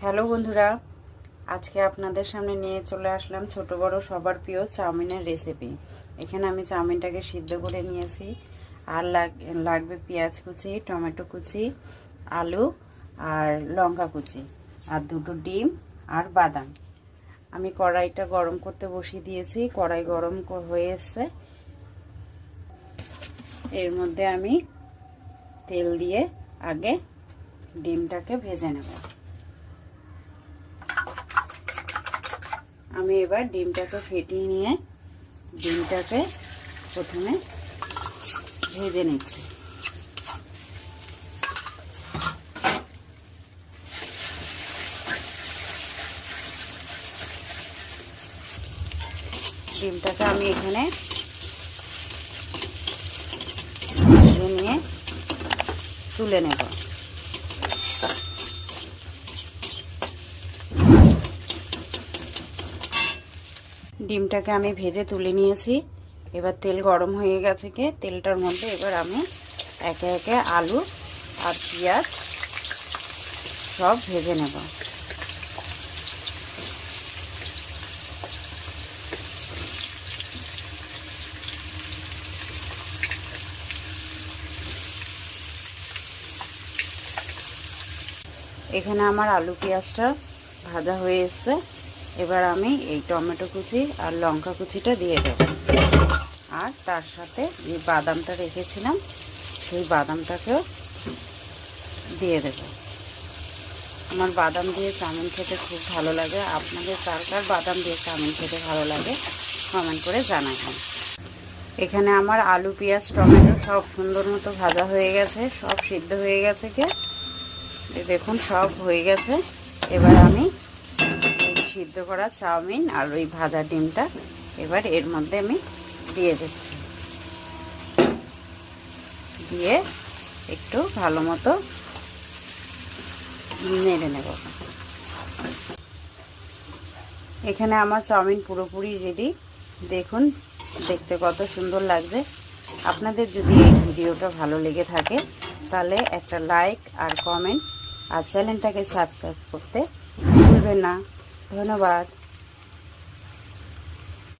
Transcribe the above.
Hello বন্ধুরা, আজকে আপনাদের সামনে নিয়ে চলে আসলাম ছোট বড় সবার প্রিয় চাউমিনের রেসিপি এখানে আমি চাউমিনটাকে সিদ্ধ করে নিয়েছি। আর লাগ- লাগবে পেঁয়াজ কুচি, টমেটো কুচি, আলু আর লঙ্কা কুচি আর দুটো ডিম আর বাদাম। আমি কড়াইটা গরম করতে বসিয়ে দিয়েছি, কড়াই গরম হয়ে এসছে। এর মধ্যে আমি তেল দিয়ে আগে ডিমটাকে ভেজে নেব। আমি এবার ডিমটাকে ফেটিয়ে নিয়ে ডিমটাকে প্রথমে ভেজে নিচ্ছি। ডিমটাকে আমি এখানে নিয়ে তুলে নেব। ডিমটাকে আমি ভেজে তুলে নিয়েছি। এবার তেল গরম হয়ে গেছে কে, তেলটার মধ্যে এবার আমি একে একে আলু আর পেঁয়াজ সব ভেজে নেব। এখানে আমার আলু পেঁয়াজটা ভাজা হয়ে এসছে। এবার আমি এই টমেটো কুচি আর লঙ্কা কুচিটা দিয়ে দেব। আর তার সাথে যে বাদামটা রেখেছিলাম, সেই বাদামটাকেও দিয়ে দেব। আমার বাদাম দিয়ে চাউমিন খেতে খুব ভালো লাগে। আপনাদের কার কার বাদাম দিয়ে চাউমিন খেতে ভালো লাগে কমেন্ট করে জানাবেন। এখানে আমার আলু, পেঁয়াজ, টমেটো সব সুন্দর মতো ভাজা হয়ে গেছে, সব সিদ্ধ হয়ে গেছে কে? দেখুন, সব হয়ে গেছে। এবার আমি সিদ্ধ করা চাউমিন আর ওই ভাজা ডিমটা এবার এর মধ্যে আমি দিয়ে দিচ্ছি। দিয়ে একটু ভালো মতো নেড়ে নেব। এখানে আমার চাউমিন পুরোপুরি রেডি দেখুন, দেখতে কত সুন্দর লাগছে। আপনাদের যদি এই ভিডিওটা ভালো লেগে থাকে, তাহলে একটা লাইক আর কমেন্ট আর চ্যানেলটাকে সাবস্ক্রাইব করতে ভুলবেন না। ধন্যবাদ।